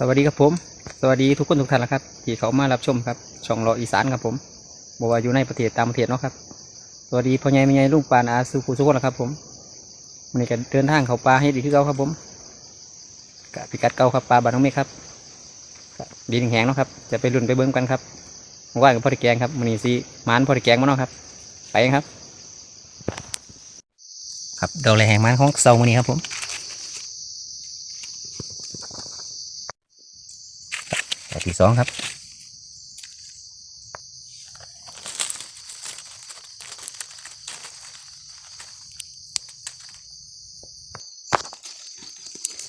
สวัสดีครับผม สวัสดีทุกคนทุกท่านนะครับ ที่เขามารับชมครับ ช่องรออีสานครับผมบอกว่าอยู่ในประเทศตางประเทศเนาะครับ สวัสดีพ่อใหญ่แม่ใหญ่ลุงปานอาสุภูสุกคนนะครับ ผมวันนี้ก็เดินทางเขาป่าให้ดีขึ้นเก่าครับผมกะพิกัดเก่าครับปลาบานน้องเมฆครับดินแห้งเนาะครับ จะไปรุ่นไปเบิ้งกันครับเมื่ากับพ่อตะแกงครับวันนี้สิมานพ่อตะแกงมาเนาะครับ ไปครับ ครับดอกแหลแหงมันของเซาวันนี้ครับผม แบบที่สองครับ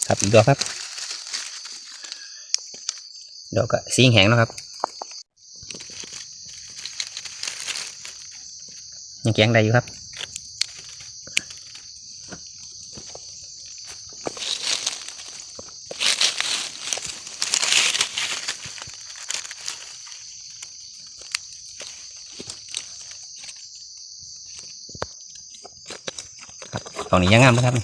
ครับอีกดอกครับดอกก็สีแห้งนะครับยังแกงได้อยู่ครับ ตอนนี้ยังงามนะครับ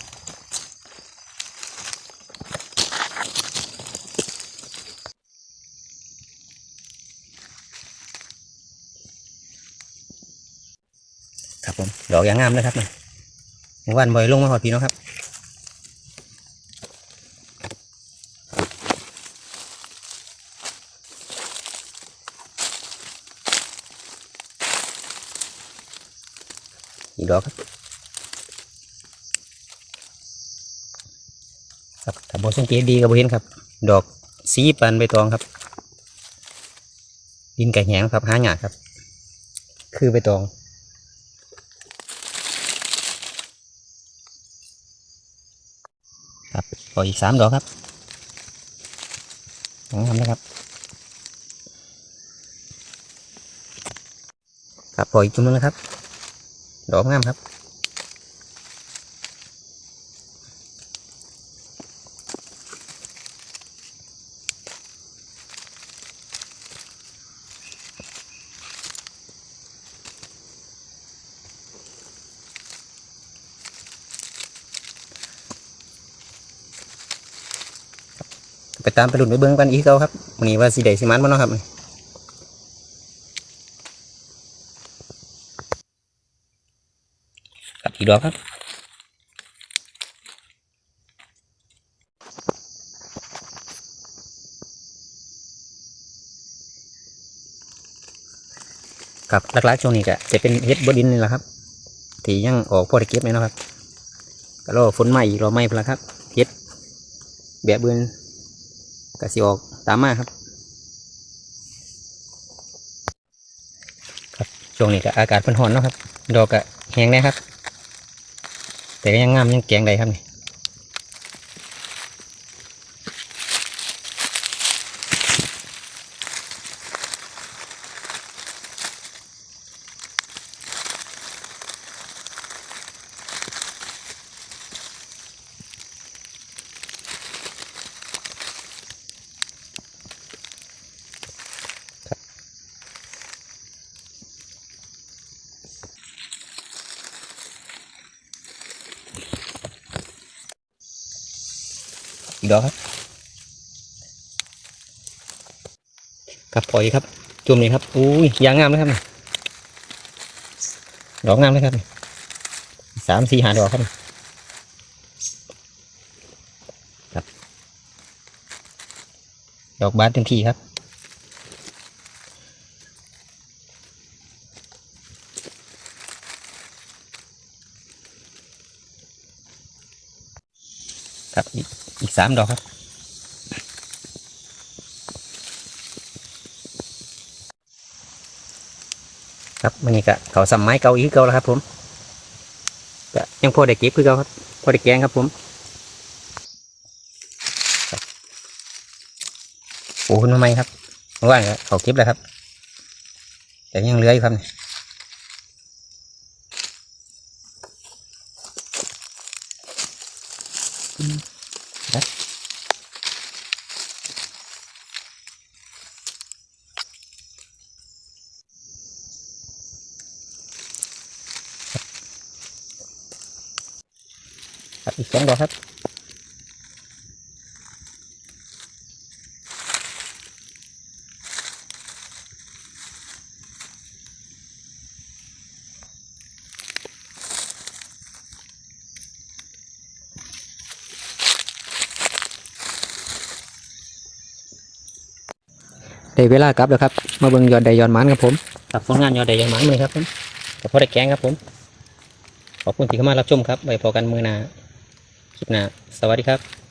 ครับผมดอกยังงามเลยครับนี่ยเมื่อวันบ่อยลงมาหอดพี่เนาะครับอีกดอกครับ ครับถ้าบสังเกตดีก็บ่เห็นครับ ดอกสีปันใบตองครับ ดินไก่แหงครับหาหยาครับ คือใบตองครับพออีกสามดอกครับงามนะครับ ครับพออีกจุ่มนึงนะครับ ดอกงามครับ ไปตามไปหลุดไปเบิ้งกันอีกเขาครับวันนี้ว่าสีแดงสีมันมั้เนาะครับครับอีกดอกครับครับหลักๆช่วงนี้ก็จะเป็นเฮ็ดบดินนี่แหละครับที่ยังออกพอได้เก็บไหมนะครับก็รอฝนใหม่รอไม่พละครับเฮ็ดแบบเบือน ก็สิออกตามมาครับ ครับช่วงนี้ก็อากาศเพิ่นหอนเนาะครับ ดอกก็แห้งแน่ครับ แต่ก็ยังงามยังแกงได้ครับนี่ อีกดอกครับ ครับปล่อยครับ จุ่มนี่ครับ อุ้ยยางงามเลยครับดอกงามเลยครับสามสี่หาดอกครับครับ ดอกบานเต็มที่ครับ ครับอีกอีกสามดอกครับ ครับมันนี่ก็เขาสัมไม้เกาอีกเกาแล้วครับผมก็ยังพอได้เก็บคือเกาครับพอได้แกงครับผมโอ้คุณทำไมครับเมื่อวานก็เขาเก็บแล้วครับ แต่ยังเหลืออยู่ครับนี่ อีกสองดอกครับได้เวลากลับแล้วครับ มาเบิ้งยอดใดยอดมันครับผมครับผลงานยอดใดยอดมันเลยครับผมกับพ่อได้แกงครับผม ขอบคุณที่เข้ามารับชมครับไว้พอกันมือหน้า คลิปหน้า สวัสดีครับ